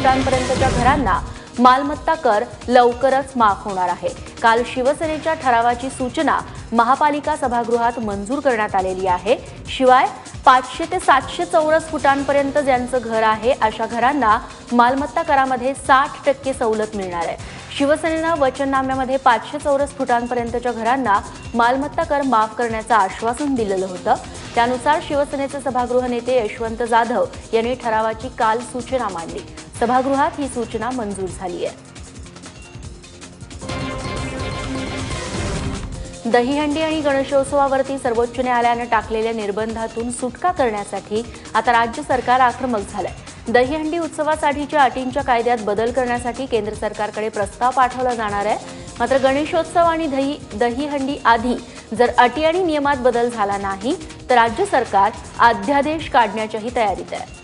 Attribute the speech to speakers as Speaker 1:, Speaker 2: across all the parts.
Speaker 1: फुटांपर्यंतच्या घरांना मालमत्ता कर लवकरच माफ होणार आहे. काल शिवसेनेच्या ठरावाची सूचना महापालिका सभागृहात मंजूर करण्यात आलेली आहे. शिवाय पाचशे ते सातशे चौरस फुटांपर्यंत ज्यांचं घर आहे अशा घरांना मालमत्ता करामध्ये साठ टक्के सवलत मिळणार आहे. शिवसेनेनं वचननाम्यामध्ये पाचशे चौरस फुटांपर्यंतच्या घरांना मालमत्ता कर माफ करण्याचं आश्वासन दिलेलं होतं. त्यानुसार शिवसेनेचे सभागृह नेते यशवंत जाधव यांनी ठरावाची काल सूचना मांडली. सभागृहात ही सूचना मंजूर झाली आहे. दहीहंडी आणि गणेशोत्सवावरती सर्वोच्च न्यायालयानं टाकलेल्या निर्बंधातून सुटका करण्यासाठी आता राज्य सरकार आक्रमक झालंय. दहीहंडी उत्सवासाठीच्या अटींच्या कायद्यात बदल करण्यासाठी केंद्र सरकारकडे प्रस्ताव पाठवला जाणार आहे. मात्र गणेशोत्सव आणि दही दहीहंडी आधी जर अटी आणि नियमात बदल झाला नाही तर राज्य सरकार अध्यादेश काढण्याच्याही तयारीत आहे.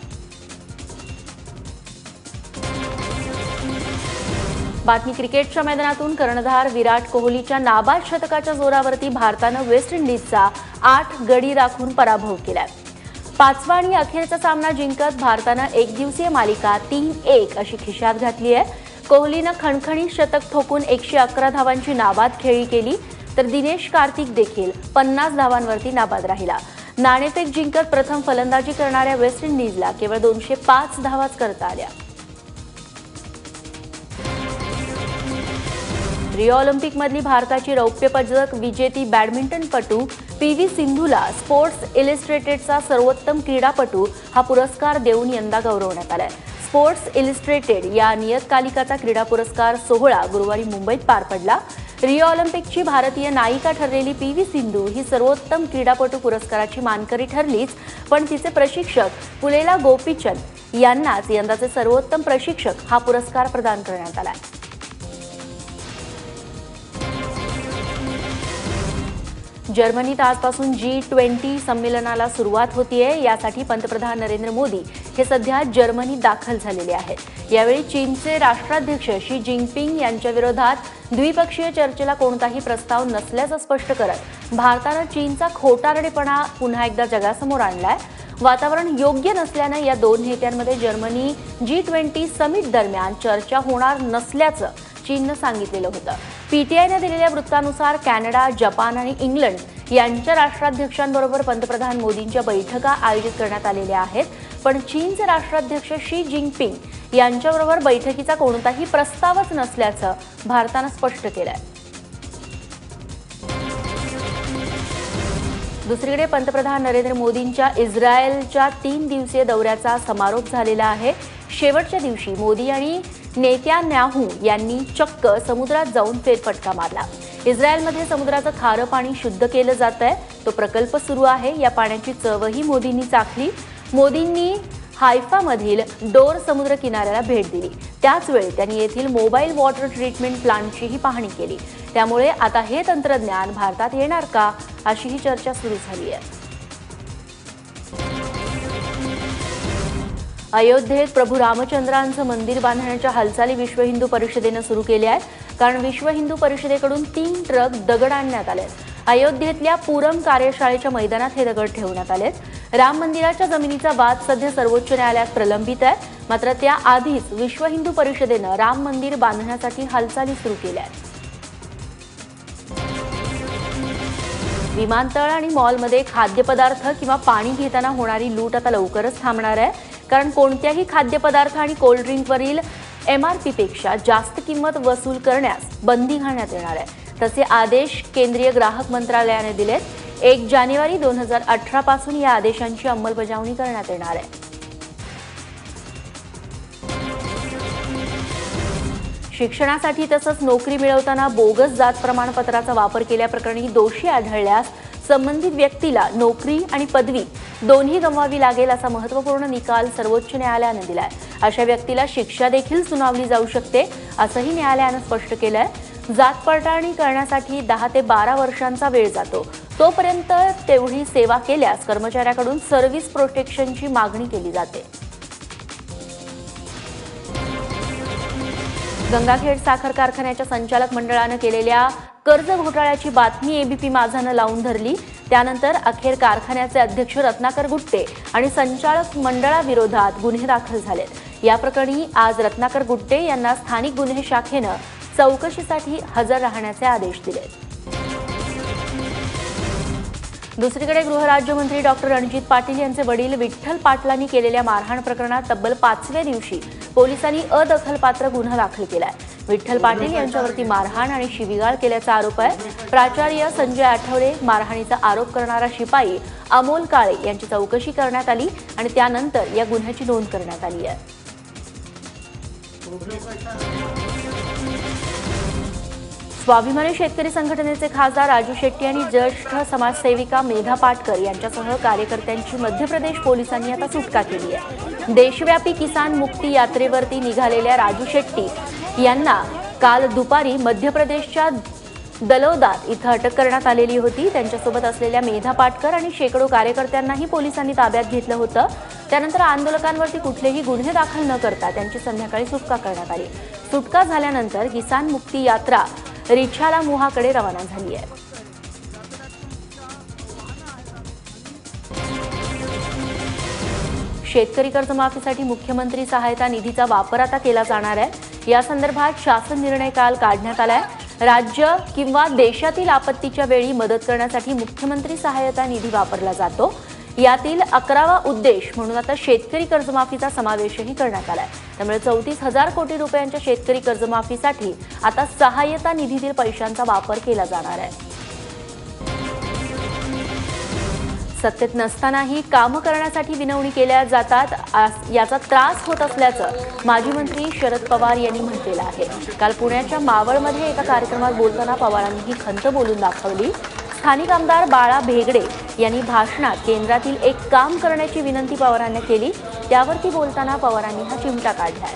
Speaker 1: बातमी क्रिकेटच्या मैदानातून कर्णधार विराट कोहलीच्या नाबाद शतकाच्या जोरावरती भारतानं वेस्ट इंडिजचा आठ गडी राखून पराभव केलाय. पाचवा आणि अखेरचा सामना जिंकत भारतानं एकदिवसीय मालिका तीन एक अशी खिशात घातली आहे. कोहलीनं खणखणी शतक ठोकून एकशे अकरा धावांची नाबाद खेळी केली तर दिनेश कार्तिक देखील पन्नास धावांवरती नाबाद राहिला. नाणेफेक जिंकत प्रथम फलंदाजी करणाऱ्या वेस्ट इंडिजला केवळ दोनशे पाच धावाच करता आल्या. रिओ ऑलिम्पिकमधली भारताची रौप्यपदक विजेती बॅडमिंटनपटू पी व्ही सिंधूला स्पोर्ट्स इलिस्ट्रेटेडचा सर्वोत्तम क्रीडापटू हा पुरस्कार देऊन यंदा गौरवण्यात आलाय. स्पोर्ट्स इलिस्ट्रेटेड या नियतकालिकाचा क्रीडा पुरस्कार सोहळा गुरुवारी मुंबईत पार पडला. रिओ ऑलिम्पिकची भारतीय नायिका ठरलेली पी व्ही सिंधू ही सर्वोत्तम क्रीडापटू पुरस्काराची मानकरी ठरलीच पण तिचे प्रशिक्षक पुलेला गोपीचंद यांनाच यंदाचे सर्वोत्तम प्रशिक्षक हा पुरस्कार प्रदान करण्यात आला जर्मनीत आजपासून जी ट्वेंटी संमेलनाला सुरुवात होतीये. यासाठी पंतप्रधान नरेंद्र मोदी हे सध्या जर्मनीत दाखल झालेले आहेत. यावेळी चीनचे राष्ट्राध्यक्ष शी जिनपिंग यांच्याविरोधात द्विपक्षीय चर्चेला कोणताही प्रस्ताव नसल्याचं स्पष्ट करत भारतानं चीनचा खोटारडेपणा पुन्हा एकदा जगासमोर आणलाय. वातावरण योग्य नसल्यानं या दोन नेत्यांमध्ये जर्मनी जी ट्वेंटी समिट दरम्यान चर्चा होणार नसल्याचं चीननं सांगितलेलं होतं. पीटीआयने दिलेल्या वृत्तानुसार कॅनडा जपान आणि इंग्लंड यांच्या राष्ट्राध्यक्षांबरोबर पंतप्रधान मोदींच्या बैठका आयोजित करण्यात आलेल्या आहेत. पण चीनचे राष्ट्राध्यक्ष शी जिनपिंग यांच्याबरोबर बैठकीचा कोणताही प्रस्तावच नसल्याचं भारतानं स्पष्ट केलंय. दुसरीकडे पंतप्रधान नरेंद्र मोदींच्या इस्रायलच्या तीन दिवसीय दौऱ्याचा समारोप झालेला आहे. शेवटच्या दिवशी मोदी आणि नेत्यान्याहू यांनी चक्क समुद्रात जाऊन फेरफटका मारला. इस्रायलमध्ये समुद्राचं खारं पाणी शुद्ध केलं जात आहे. तो प्रकल्प सुरू आहे. या पाण्याची चवही मोदींनी चाखली. मोदींनी हायफामधील डोर समुद्र किनाऱ्याला भेट दिली. त्याचवेळी त्यांनी येथील मोबाईल वॉटर ट्रीटमेंट प्लांटचीही पाहणी केली. त्यामुळे आता हे तंत्रज्ञान भारतात येणार का अशीही चर्चा सुरू झाली आहे. अयोध्येत प्रभू रामचंद्रांचं मंदिर बांधण्याच्या हालचाली विश्व हिंदू परिषदेनं सुरू केल्या आहेत. कारण विश्व हिंदू परिषदेकडून तीन ट्रक दगड आणण्यात आले अयोध्येतल्या पूरम कार्यशाळेच्या मैदानात हे दगड ठेवण्यात आले राम मंदिराच्या जमिनीचा वाद सध्या सर्वोच्च न्यायालयात प्रलंबित आहे. मात्र त्याआधीच विश्व हिंदू परिषदेनं राम मंदिर बांधण्यासाठी हालचाली सुरू केल्या आहेत. विमानतळ आणि मॉलमध्ये खाद्यपदार्थ किंवा पाणी घेताना होणारी लूट आता लवकरच थांबणार आहे. कारण कोणत्याही खाद्यपदार्थ आणि कोल्ड्रिंकवरील एम आर पीपेक्षा जास्त किंमत वसूल करण्यास बंदी घालण्यात येणार आहे. तसे आदेश केंद्रीय ग्राहक मंत्रालयाने दिलेत. एक जानेवारी दोन हजार अठरापासून या आदेशांची अंमलबजावणी करण्यात येणार आहे. शिक्षणासाठी तसंच नोकरी मिळवताना बोगस जात प्रमाणपत्राचा वापर केल्याप्रकरणी दोषी आढळल्यास संबंधित व्यक्तीला नोकरी आणि पदवी दोन्ही गमवावी लागेल असा महत्त्वपूर्ण निकाल सर्वोच्च न्यायालयानं दिलाय. अशा व्यक्तीला शिक्षा देखील सुनावली जाऊ शकते असंही न्यायालयानं स्पष्ट केलंय. जात पडताळणी करण्यासाठी दहा ते बारा वर्षांचा वेळ जातो. तोपर्यंत तेवढी सेवा केल्यास कर्मचाऱ्याकडून सर्व्हिस प्रोटेक्शनची मागणी केली जाते. गंगाखेड साखर कारखान्याच्या संचालक मंडळानं केलेल्या कर्ज घोटाळ्याची बातमी एबीपी माझानं लावून धरली. त्यानंतर अखेर कारखान्याचे अध्यक्ष रत्नाकर गुट्टे आणि संचालक मंडळाविरोधात गुन्हे दाखल झालेत. या प्रकरणी आज रत्नाकर गुट्टे यांना स्थानिक गुन्हे शाखेनं चौकशीसाठी हजर राहण्याचे आदेश दिलेत. दुसरीकडे गृहराज्यमंत्री डॉक्टर रणजित पाटील यांचे वडील विठ्ठल पाटलांनी केलेल्या मारहाण प्रकरणात तब्बल पाचव्या दिवशी पोलिसांनी अदखलपात्र गुन्हा दाखल केलाय. विठ्ठल पाटील यांच्यावरती मारहाण आणि शिवीगाळ केल्याचा आरोप आहे. प्राचार्य संजय आठवले मारहाणीचा आरोप करणारा शिपाई अमोल काळे यांची चौकशी करण्यात आली आणि त्यानंतर या गुन्ह्याची नोंद करण्यात आली आहे. स्वाभिमानी शेतकरी संघटनेचे खासदार राजू शेट्टी आणि ज्येष्ठ समाजसेविका मेधा पाटकर यांच्यासह कार्यकर्त्यांची मध्य प्रदेश पोलिसांनी आता सुटका केली आहे. देशव्यापी किसान मुक्ती यात्रेवरती निघालेल्या राजू शेट्टी यांना काल दुपारी मध्य प्रदेशच्या दलोदात इथं अटक करण्यात आलेली होती. त्यांच्यासोबत असलेल्या मेधा पाटकर आणि शेकडो कार्यकर्त्यांनाही पोलिसांनी ताब्यात घेतलं होतं. त्यानंतर आंदोलकांवरती कुठलेही गुन्हे दाखल न करता त्यांची संध्याकाळी सुटका करण्यात आली. सुटका झाल्यानंतर किसान मुक्ती यात्रा रिछाला मुहाकडे रवाना झाली आहे. शेतकरी कर्जमाफीसाठी मुख्यमंत्री सहायता निधीचा वापर आता केला जाणार आहे. या संदर्भात शासन निर्णय काल काढण्यात आलाय. राज्य किंवा देशातील आपत्तीच्या वेळी मदत करण्यासाठी मुख्यमंत्री सहायता निधी वापरला जातो. यातील अकरावा उद्देश म्हणून आता शेतकरी कर्जमाफीचा समावेशही करण्यात आलाय. त्यामुळे चौतीस हजार कोटी रुपयांच्या शेतकरी कर्जमाफीसाठी आता सहाय्यता निधीतील पैशांचा वापर केला जाणार आहे. सत्तेत नसतानाही कामं करण्यासाठी विनवणी केल्या जातात याचा त्रास होत असल्याचं माजी मंत्री शरद पवार यांनी म्हटलेलं आहे. काल पुण्याच्या मावळमध्ये एका कार्यक्रमात बोलताना पवारांनी ही खंत बोलून दाखवली. स्थानिक आमदार बाळा भेगडे यांनी भाषणात केंद्रातील एक काम करण्याची विनंती पवारांना केली. त्यावरती बोलताना पवारांनी हा चिमटा काढला.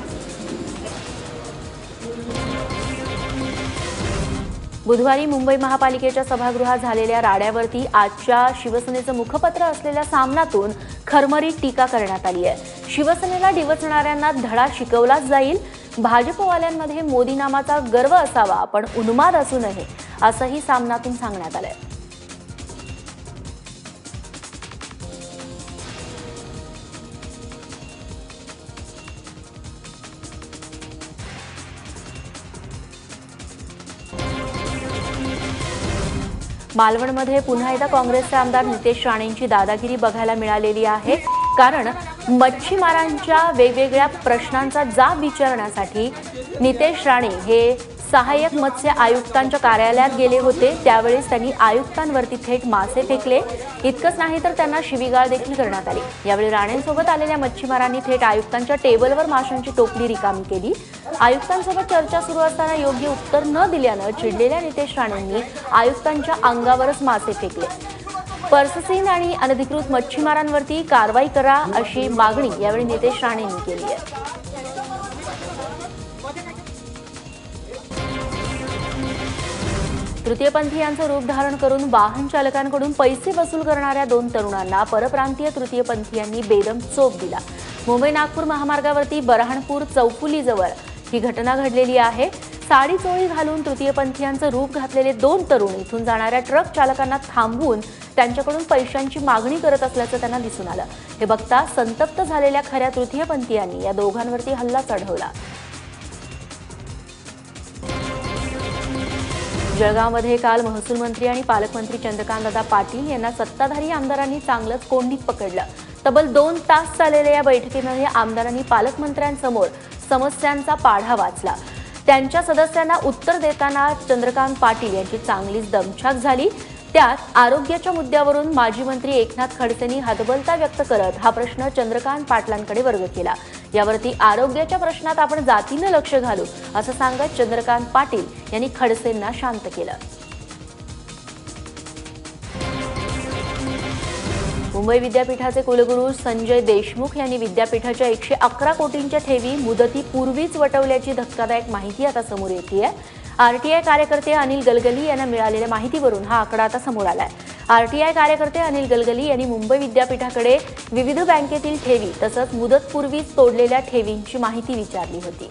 Speaker 1: बुधवारी मुंबई महापालिकेच्या सभागृहात झालेल्या राड्यावरती आजच्या शिवसेनेचं मुखपत्र असलेल्या सामनातून खरमरीत टीका करण्यात आली आहे. शिवसेनेला डिवचणाऱ्यांना धडा शिकवलाच जाईल. भाजपवाल्यांमध्ये मोदी नामाचा गर्व असावा पण उन्माद असू नये असंही सामनातून सांगण्यात आलंय. मालवणमध्ये पुन्हा एकदा काँग्रेसचे आमदार नितेश राणेंची दादागिरी बघायला मिळालेली आहे. कारण मच्छीमारांच्या वेगवेगळ्या प्रश्नांचा जाब विचारण्यासाठी नितेश राणे हे सहाय्यक मत्स्य आयुक्तांच्या कार्यालयात गेले होते. त्यावेळेस त्यांनी आयुक्तांवरती थेट मासे फेकले. इतकंच नाही तर त्यांना शिवीगाळ देखील करण्यात आली. यावेळी राणेंसोबत आलेल्या मच्छीमारांनी थेट आयुक्तांच्या टेबलवर माशांची टोपली रिकामी केली. आयुक्तांसोबत चर्चा सुरू असताना योग्य उत्तर न दिल्यानं चिडलेल्या नितेश राणेंनी आयुक्तांच्या अंगावरच मासे फेकले. पर्ससीन आणि अनधिकृत मच्छीमारांवरती कारवाई करा अशी मागणी यावेळी नितेश राणेंनी केली आहे. तृतीयपंथीयांचं रूप धारण करून वाहन चालकांकडून पैसे वसूल करणाऱ्या दोन तरुणांना परप्रांतीय तृतीयपंथीयांनी बेदम चोप दिला. मुंबई नागपूर महामार्गावरती बरहाणपूर चौफुलीजवळ ही घटना घडलेली आहे. साडी चोळी घालून तृतीयपंथीयांचं रूप घातलेले दोन तरुण इथून जाणाऱ्या ट्रक चालकांना थांबवून त्यांच्याकडून पैशांची मागणी करत असल्याचं त्यांना दिसून आलं. हे बघता संतप्त झालेल्या खऱ्या तृतीयपंथीयांनी या दोघांवरती हल्ला चढवला. जळगावमध्ये काल महसूल मंत्री आणि पालकमंत्री चंद्रकांतदादा पाटील यांना सत्ताधारी आमदारांनी चांगलंच कोंडीत पकडलं. तब्बल दोन तास चाललेल्या या बैठकीमध्ये आमदारांनी पालकमंत्र्यांसमोर समस्यांचा पाढा वाचला. त्यांच्या सदस्यांना उत्तर देताना चंद्रकांत पाटील यांची चांगलीच दमछाक झाली. त्यात आरोग्याच्या मुद्द्यावरून माजी मंत्री एकनाथ खडसेंनी हतबलता व्यक्त करत हा प्रश्न चंद्रकांत पाटलांकडे वर्ग केला. यावरती आरोग्याच्या प्रश्नात आपण जातीनं लक्ष घालू असं सांगत चंद्रकांत पाटील यांनी खडसेंना शांत केलं. मुंबई विद्यापीठाचे कुलगुरू संजय देशमुख यांनी विद्यापीठाच्या एकशे अकरा कोटींच्या ठेवी मुदतीपूर्वीच वटवल्याची धक्कादायक माहिती आता समोर येते आरटीआय कार्यकर्ते अनिल गलगली यांना मिळालेल्या माहितीवरून हा आकडा आता समोर आलाय. आरटीआय कार्यकर्ते अनिल गलगली यांनी मुंबई विद्यापीठाकडे विविध बँकेतील ठेवी तसंच मुदतपूर्वीच तोडलेल्या ठेवींची माहिती विचारली होती.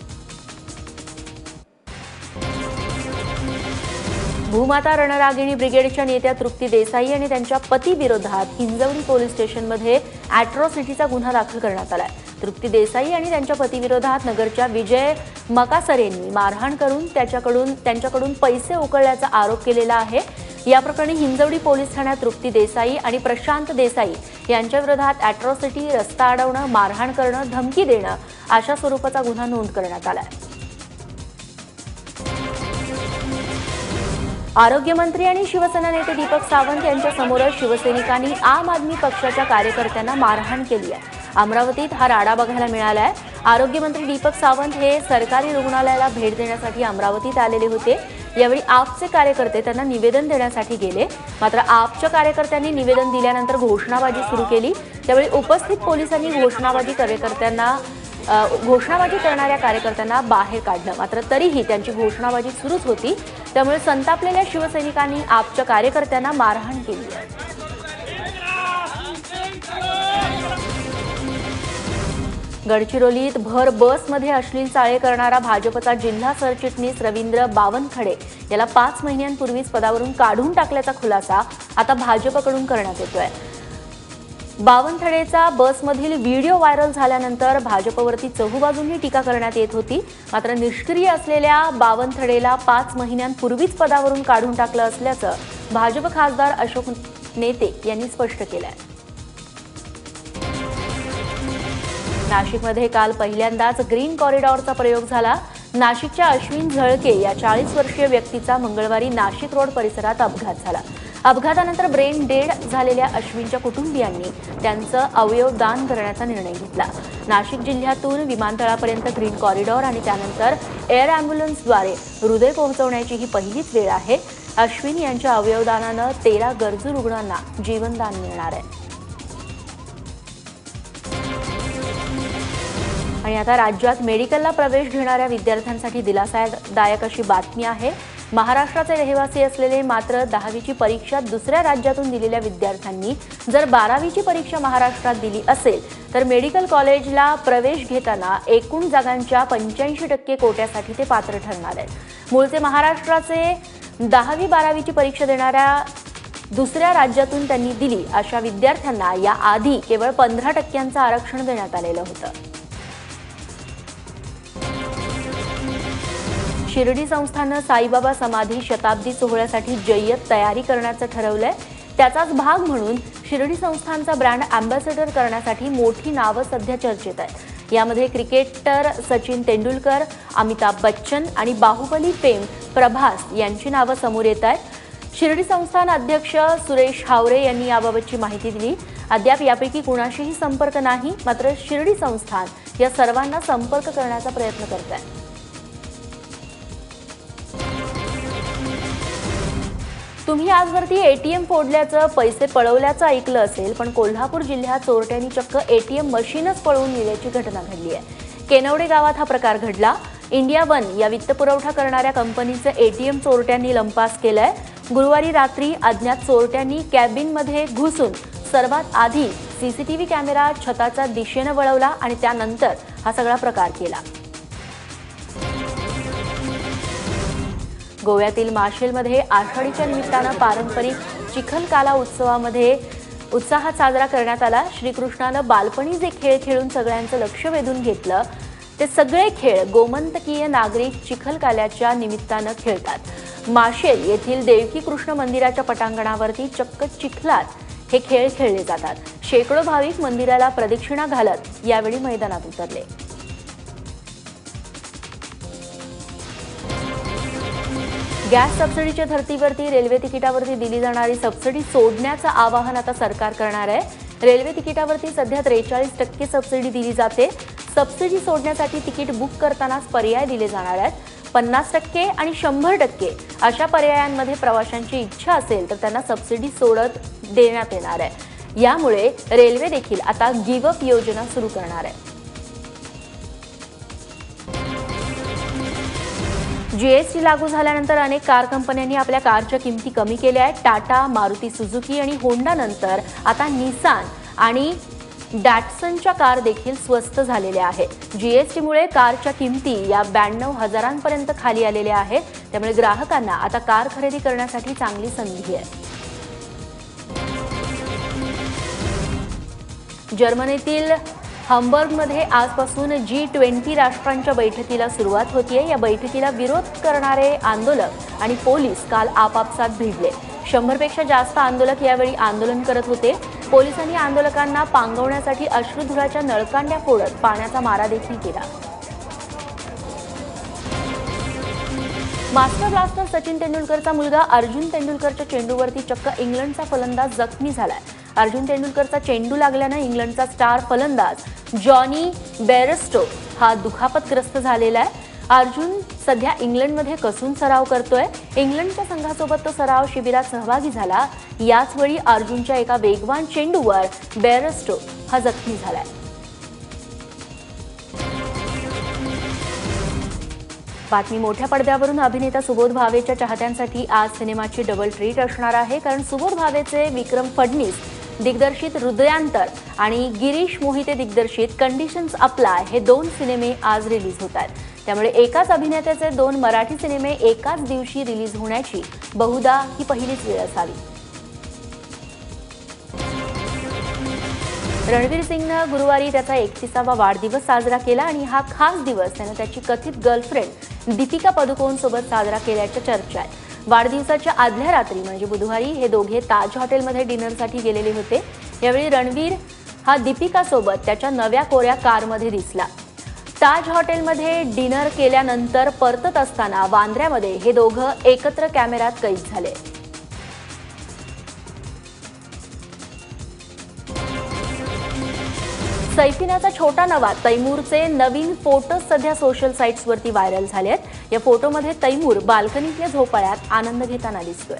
Speaker 1: भूमाता रणरागिणी ब्रिगेडच्या नेत्या तृप्ती देसाई आणि त्यांच्या पतीविरोधात हिंजवडी पोलीस स्टेशनमध्ये अॅट्रॉसिटीचा गुन्हा दाखल करण्यात आलाय. तृप्ती देसाई आणि त्यांच्या पतीविरोधात नगरच्या विजय मकासरेंनी मारहाण करून त्याच्याकडून त्यांच्याकडून पैसे उकळल्याचा आरोप केलेला आहे. या प्रकरणी हिंजवडी पोलीस ठाण्यात तृप्ती देसाई आणि प्रशांत देसाई यांच्या विरोधात अॅट्रॉसिटी रस्ता अडवणं मारहाण करणं धमकी देणं अशा स्वरूपाचा गुन्हा नोंद करण्यात आला आहे आरोग्यमंत्री आणि शिवसेना नेते दीपक सावंत यांच्या समोरच शिवसैनिकांनी आम आदमी पक्षाच्या कार्यकर्त्यांना मारहाण केली आहे. अमरावतीत हा राडा बघायला मिळाला आहे. आरोग्यमंत्री दीपक सावंत हे सरकारी रुग्णालयाला भेट देण्यासाठी अमरावतीत आलेले होते. यावेळी आपचे कार्यकर्ते त्यांना निवेदन देण्यासाठी गेले. मात्र आपच्या कार्यकर्त्यांनी निवेदन दिल्यानंतर घोषणाबाजी सुरू केली. त्यावेळी उपस्थित पोलिसांनी घोषणाबाजी कार्यकर्त्यांना घोषणाबाजी करणाऱ्या कार्यकर्त्यांना बाहेर काढलं. मात्र तरीही त्यांची घोषणाबाजी सुरूच होती. त्यामुळे संतापलेल्या शिवसैनिकांनी आपच्या कार्यकर्त्यांना मारहाण केली. आहे गडचिरोलीत भर बसमध्ये अश्लील चाळे करणारा भाजपचा जिल्हा सरचिटणीस रवींद्र बावनखडे याला पाच महिन्यांपूर्वीच पदावरून काढून टाकल्याचा खुलासा आता भाजपकडून करण्यात येतोय. बावनथडेचा बसमधील व्हिडिओ व्हायरल झाल्यानंतर भाजपवरती चहूबाजूंनी टीका करण्यात येत होती. मात्र निष्क्रिय असलेल्या बावनथडेला पाच महिन्यांपूर्वीच पदावरून काढून टाकलं असल्याचं भाजप खासदार अशोक नेते यांनी स्पष्ट केलंय. नाशिकमध्ये काल पहिल्यांदाच ग्रीन कॉरिडॉरचा प्रयोग झाला. नाशिकच्या अश्विन झळके या चाळीस वर्षीय व्यक्तीचा मंगळवारी नाशिक रोड परिसरात अपघात झाला. अपघातानंतर ब्रेन डेड झालेल्या अश्विनच्या कुटुंबियांनी त्यांचं अवयव दान करण्याचा निर्णय घेतला. नाशिक जिल्ह्यातून विमानतळापर्यंत ग्रीन कॉरिडॉर आणि त्यानंतर एअर अँब्युलन्सद्वारे हृदय पोहोचवण्याची ही पहिलीच वेळ आहे. अश्विन यांच्या अवयवदानानं तेरा गरजू रुग्णांना जीवनदान मिळणार आहे. आणि आता राज्यात मेडिकलला प्रवेश घेणाऱ्या विद्यार्थ्यांसाठी दिलासादायक अशी बातमी आहे. महाराष्ट्राचे रहिवासी असलेले मात्र दहावीची परीक्षा दुसऱ्या राज्यातून दिलेल्या विद्यार्थ्यांनी जर बारावीची परीक्षा महाराष्ट्रात दिली असेल तर मेडिकल कॉलेजला प्रवेश घेताना एकूण जागांच्या पंच्याऐंशी टक्के कोट्यासाठी ते पात्र ठरणार आहेत. मूळचे महाराष्ट्राचे दहावी बारावीची परीक्षा देणाऱ्या दुसऱ्या राज्यातून त्यांनी दिली अशा विद्यार्थ्यांना याआधी केवळ पंधरा टक्क्यांचं आरक्षण देण्यात आलेलं होतं. शिर्डी संस्थानं साईबाबा समाधी शताब्दी सोहळ्यासाठी जय्यत तयारी करण्याचं ठरवलंय. त्याचाच भाग म्हणून शिर्डी संस्थानचा ब्रँड अँबॅसेडर करण्यासाठी मोठी नावं सध्या चर्चेत आहेत. यामध्ये क्रिकेटर सचिन तेंडुलकर अमिताभ बच्चन आणि बाहुबली फेम प्रभास यांची नावं समोर येत आहेत. शिर्डी संस्थान अध्यक्ष सुरेश हावरे यांनी याबाबतची माहिती दिली. अद्याप यापैकी कुणाशीही संपर्क नाही मात्र शिर्डी संस्थान या सर्वांना संपर्क करण्याचा प्रयत्न करत आहे. तुम्ही आजवरती एटीएम फोडल्याचं पैसे पळवल्याचं ऐकलं असेल पण कोल्हापूर जिल्ह्यात चोरट्यांनी चक्क एटीएम मशीनच पळवून नेल्याची घटना घडली आहे. केनवडे गावात हा प्रकार घडला. इंडिया वन या वित्तपुरवठा करणाऱ्या कंपनीचं एटीएम चोरट्यांनी लंपास केलंय. गुरुवारी रात्री अज्ञात चोरट्यांनी कॅबिनमध्ये घुसून सर्वात आधी सीसीटीव्ही कॅमेरा छताच्या दिशेनं वळवला आणि त्यानंतर हा सगळा प्रकार केला. गोव्यातील माशेलमध्ये आषाढीच्या निमित्तानं पारंपरिक चिखलकाला उत्सवामध्ये उत्साहात साजरा करण्यात आला. श्रीकृष्णानं बालपणी जे खेळ खेळून सगळ्यांचं लक्ष वेधून घेतलं ते सगळे खेळ गोमंतकीय नागरिक चिखलकाल्याच्या निमित्तानं खेळतात. माशेल येथील देवकी कृष्ण मंदिराच्या पटांगणावरती चक्क चिखलात हे खेळ खेळले जातात. शेकडो भाविक मंदिराला प्रदक्षिणा घालत यावेळी मैदानात उतरले. गॅस सबसिडीच्या धर्तीवरती रेल्वे तिकिटावरती दिली जाणारी सबसिडी सोडण्याचं आवाहन आता सरकार करणार आहे. रेल्वे तिकिटावरती सध्या त्रेचाळीस टक्के सबसिडी दिली जाते. सबसिडी सोडण्यासाठी तिकीट बुक करतानाच पर्याय दिले जाणार आहेत. पन्नास टक्के आणि शंभर टक्के अशा पर्यायांमध्ये प्रवाशांची इच्छा असेल तर त्यांना सबसिडी सोडत देण्यात येणार आहे. यामुळे रेल्वे देखील आता गिव्ह अप योजना सुरू करणार आहे. जीएसटी लागू झाल्यानंतर अनेक कार कंपन्यांनी आपल्या कारच्या किमती कमी केल्या आहेत. टाटा मारुती सुझुकी आणि होंडानंतर आता निसान आणि डॅटसनच्या कार देखील स्वस्त झालेल्या आहेत. जीएसटीमुळे कारच्या किमती या ब्याण्णव हजारांपर्यंत खाली आलेल्या आहेत. त्यामुळे ग्राहकांना आता कार खरेदी करण्यासाठी चांगली संधी आहे. जर्मनीतील हम्बर्गमध्ये आजपासून जी ट्वेंटी राष्ट्रांच्या बैठकीला सुरुवात होतीये. या बैठकीला विरोध करणारे आंदोलक आणि पोलीस काल आपापसात भिडले. शंभरपेक्षा जास्त आंदोलक यावेळी आंदोलन करत होते. पोलिसांनी आंदोलकांना पांगवण्यासाठी अश्रुधुराच्या नळकांड्या फोडत पाण्याचा मारा देखील केला. मास्टर ब्लास्टर सचिन तेंडुलकरचा मुलगा अर्जुन तेंडुलकरच्या चेंडूवरती चक्क इंग्लंडचा फलंदाज जखमी झालाय. अर्जुन तेंडुलकरचा चेंडू लागल्यानं इंग्लंडचा स्टार फलंदाज जॉनी बेरस्टो हा दुखापतग्रस्त झालेला आहे. अर्जुन सध्या इंग्लंडमध्ये कसून सराव करतोय? इंग्लंडच्या संघासोबत तो सराव शिबिरात सहभागी झाला. याच वेळी अर्जुनच्या एका वेगवान चेंडूवर बेरस्टो हा जखमी झालाय. बातमी मोठ्या पडद्यावरून अभिनेता सुबोध भावेच्या चाहत्यांसाठी आज सिनेमाची डबल ट्रीट असणार आहे. कारण सुबोध भावेचे विक्रम फडणीस दिग्दर्शित हृदयांतर आणि गिरीश मोहिते दिग्दर्शित कंडिशन्स अप्लाय हे दोन सिनेमे आज रिलीज होत आहेत. त्यामुळे एकाच अभिनेत्याचे दोन मराठी सिनेमे एकाच दिवशी रिलीज होण्याची बहुधा ही पहिलीच वेळ असावी. रणवीर सिंगनं गुरुवारी त्याचा एकतीसावा वाढदिवस साजरा केला आणि हा खास दिवस त्यानं त्याची कथित गर्लफ्रेंड दीपिका पदुकोण सोबत साजरा केल्याच्या चर्चा आहे वाढदिवसाच्या आदल्या रात्री म्हणजे बुधवारी हे दोघे ताज हॉटेलमध्ये डिनरसाठी गेलेले होते. यावेळी रणवीर हा दीपिकासोबत त्याच्या नव्या कोऱ्या कारमध्ये दिसला. ताज हॉटेलमध्ये डिनर केल्यानंतर परतत असताना वांद्र्यामध्ये हे दोघं एकत्र कॅमेऱ्यात कैद झाले. सैफिनाचा छोटा नवा तैमूरचे नवीन फोटो सध्या सोशल साईट्सवरती व्हायरल झाले आहेत. या फोटोमध्ये तैमूर बाल्कनीतल्या झोपाळ्यात आनंद घेताना दिसतोय.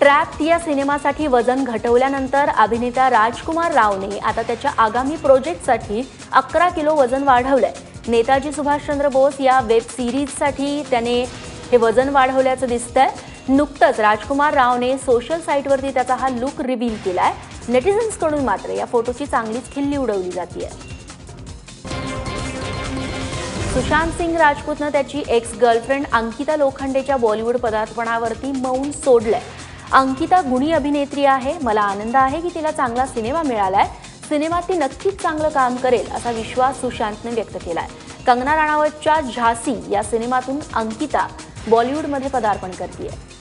Speaker 1: ट्रॅप या सिनेमासाठी वजन घटवल्यानंतर अभिनेता राजकुमार रावने आता त्याच्या आगामी प्रोजेक्टसाठी अकरा किलो वजन वाढवलंय. नेताजी सुभाषचंद्र बोस या वेब सिरीजसाठी त्याने हे वजन वाढवल्याचं दिसतंय. नुकतंच राजकुमार रावने सोशल साईटवरती त्याचा हा लुक रिव्हील केलाय. नेटिझन्सकडून मात्र या फोटोची चांगलीच खिल्ली उडवली जाते सुशांत सिंग राजपूतनं त्याची एक्स गर्लफ्रेंड अंकिता लोखंडेच्या बॉलिवूड पदार्पणावरती मौन सोडलंय. अंकिता गुणी अभिनेत्री आहे. मला आनंद आहे की तिला चांगला सिनेमा मिळालाय. सिनेमात ती नक्कीच चांगलं काम करेल असा विश्वास सुशांतने व्यक्त केलाय. कंगना राणावतच्या झासी या सिनेमातून अंकिता बॉलिवूडमध्ये पदार्पण करते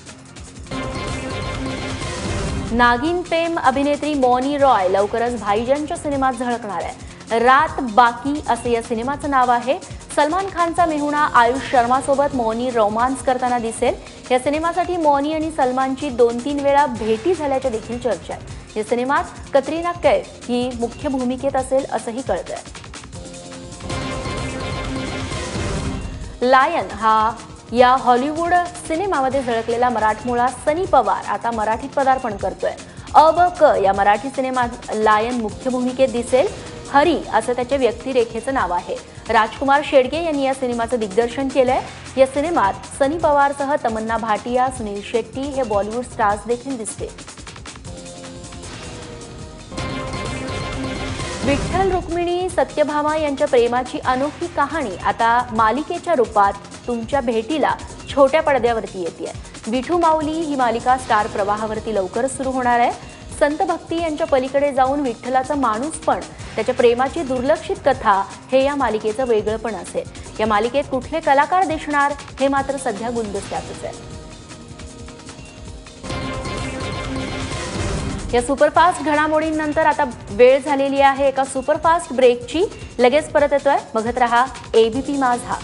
Speaker 1: नागिन प्रेम अभिनेत्री मॉनी रॉय लवकरच भाईजनच्या सिनेमात झळकणार आहे. रात बाकी असं या सिनेमाचं नाव आहे. सलमान खानचा मेहुणा आयुष शर्मासोबत मौनी रोमांस करताना दिसेल. या सिनेमासाठी मौनी आणि सलमानची दोन तीन वेळा भेटी झाल्याच्या देखील चर्चा आहे. या सिनेमात कतरीना कैफ ही मुख्य भूमिकेत असेल असंही कळतंय. लायन हा या हॉलिवूड सिनेमामध्ये झळकलेला मराठमोळा सनी पवार आता मराठीत पदार्पण करतोय. अ ब क या मराठी सिनेमात लायन मुख्य भूमिकेत दिसेल. हरी असं त्याच्या व्यक्तिरेखेचं नाव आहे. राजकुमार शेडगे यांनी या सिनेमाचं दिग्दर्शन केलंय. या सिनेमात सनी पवारसह तमन्ना भाटिया सुनील शेट्टी हे बॉलिवूड स्टार्स देखील दिसते विठ्ठल रुक्मिणी सत्यभामा यांच्या प्रेमाची अनोखी कहाणी आता मालिकेच्या रूपात तुमच्या भेटीला छोट्या पडद्यावरती येते विठू माऊली ही मालिका स्टार प्रवाहावरती लवकरच सुरू होणार आहे. संत भक्ती यांच्या पलीकडे जाऊन विठ्ठलाचा माणूस पण त्याच्या प्रेमाची दुर्लक्षित कथा हे या मालिकेचं वेगळंपण असेल. या मालिकेत कुठले कलाकार दिसणार हे मात्र सध्या गुंदस्त्यातच आहे. या सुपरफास्ट घडामोडींनंतर आता वेळ झालेली आहे एका सुपरफास्ट ब्रेकची. लगेच परत येतोय. बघत रहा एबीपी माझा.